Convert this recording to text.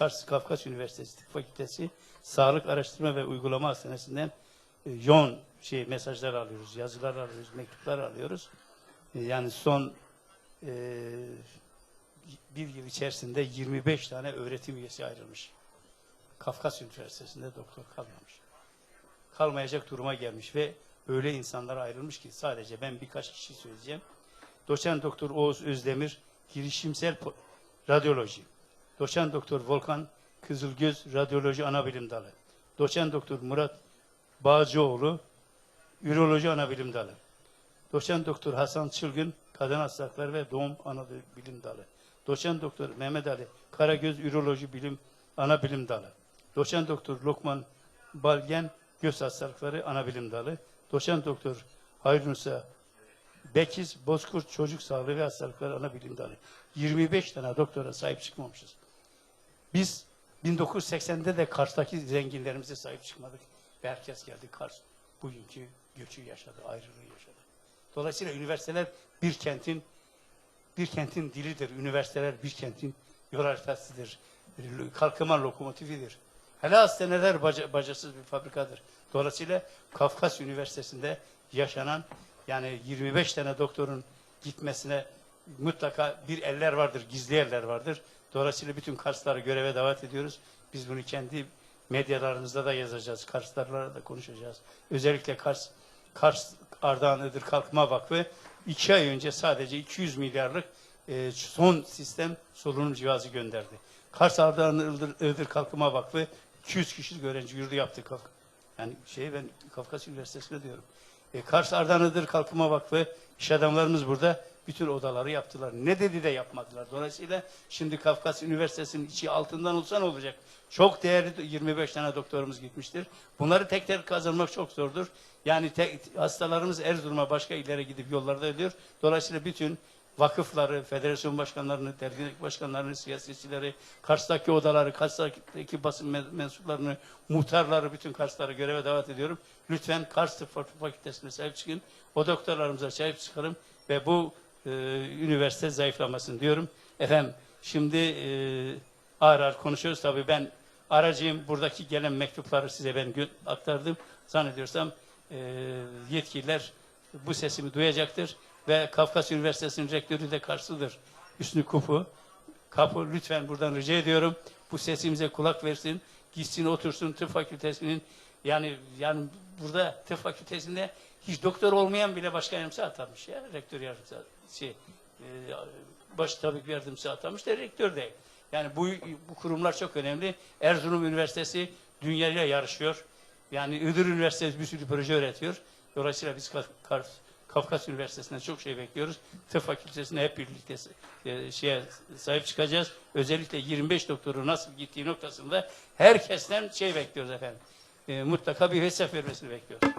Kars Kafkas Üniversitesi Tıp Fakültesi Sağlık Araştırma ve Uygulama Hastanesi'nden e, yoğun şey mesajlar alıyoruz, yazılar alıyoruz, mektuplar alıyoruz. E, yani son e, bir yıl içerisinde 25 tane öğretim üyesi ayrılmış. Kafkas Üniversitesi'nde doktor kalmamış. Kalmayacak duruma gelmiş ve öyle insanlar ayrılmış ki sadece ben birkaç kişi söyleyeceğim. Doçent Doktor Oğuz Özdemir girişimsel radyoloji. Doçent Doktor Volkan Kızılgöz Radyoloji Anabilim Dalı. Doçent Doktor Murat Bağcıoğlu Üroloji Anabilim Dalı. Doçent Doktor Hasan Çılgın Kadın Hastalıkları ve Doğum Anabilim Dalı. Doçent Doktor Mehmet Ali Karagöz Üroloji Bilim Anabilim Dalı. Doçent Doktor Lokman Balgen Göz Hastalıkları Anabilim Dalı. Doçent Doktor Hayrunsa Bekiz Bozkurt Çocuk Sağlığı ve Hastalıkları Anabilim Dalı. 25 tane doktora sahip çıkmamışız. Biz 1980'de de Kars'taki zenginlerimize sahip çıkmadık. Ve herkes geldi Kars. Bugünkü göçü yaşadı, ayrılığı yaşadı. Dolayısıyla üniversiteler bir kentin bir kentin dilidir. Üniversiteler bir kentin yol haritasıdır. Kalkınma lokomotifidir. Hele hastaneler baca, bacasız bir fabrikadır. Dolayısıyla Kafkas Üniversitesi'nde yaşanan yani 25 tane doktorun gitmesine mutlaka bir eller vardır, gizli eller vardır. Dolayısıyla bütün Karsları göreve davet ediyoruz. Biz bunu kendi medyalarımızda da yazacağız. Karslarla da konuşacağız. Özellikle Kars, Kars Ardahan Iğdır Kalkınma Vakfı iki ay önce sadece 200 milyarlık e, son sistem solunum cihazı gönderdi. Kars Ardahan Iğdır, Iğdır Kalkınma Vakfı 200 kişilik öğrenci yurdu yaptı. Kaf- Yani şey ben Kafkas Üniversitesi'ne diyorum. E, Kars Ardahan Iğdır Kalkınma Vakfı iş adamlarımız burada bütün odaları yaptılar. Ne dedi de yapmadılar. Dolayısıyla şimdi Kafkas Üniversitesi'nin içi altından olsa ne olacak? Çok değerli 25 tane doktorumuz gitmiştir. Bunları tek tek kazanmak çok zordur. Yani tek, hastalarımız Erzurum'a başka illere gidip yollarda ediyor. Dolayısıyla bütün vakıfları, federasyon başkanlarını, dernek başkanlarını, siyasetçileri, Kars'taki odaları, Kars'taki basın men- mensuplarını, muhtarları, bütün Karsları göreve davet ediyorum. Lütfen Kars Tıp Fakültesi'ne sahip çıkın. O doktorlarımıza sahip çıkalım ve bu e, üniversite zayıflamasın diyorum. Efendim şimdi e, ağır ağır konuşuyoruz. Tabii ben aracıyım. Buradaki gelen mektupları size ben aktardım. Zannediyorsam e, yetkililer bu sesimi duyacaktır. Ve Kafkas Üniversitesi'nin rektörü de karşıdır. Hüsnü Kupu. Kapı lütfen buradan rica ediyorum. Bu sesimize kulak versin. Gitsin otursun tıp fakültesinin yani yani burada tıp fakültesinde hiç doktor olmayan bile başkan yardımcısı atanmış ya. Rektör yardımcısı şey e, baş tabip yardımcısı atanmış da rektör değil. Yani bu, bu kurumlar çok önemli. Erzurum Üniversitesi dünyayla yarışıyor. Yani Iğdır Üniversitesi bir sürü proje öğretiyor. Dolayısıyla biz Kaf- Kaf- Kafkas Üniversitesi'nden çok şey bekliyoruz. Tıp Fakültesi'ne hep birlikte e, şeye sahip çıkacağız. Özellikle 25 doktoru nasıl gittiği noktasında herkesten şey bekliyoruz efendim. E, mutlaka bir hesap vermesini bekliyoruz.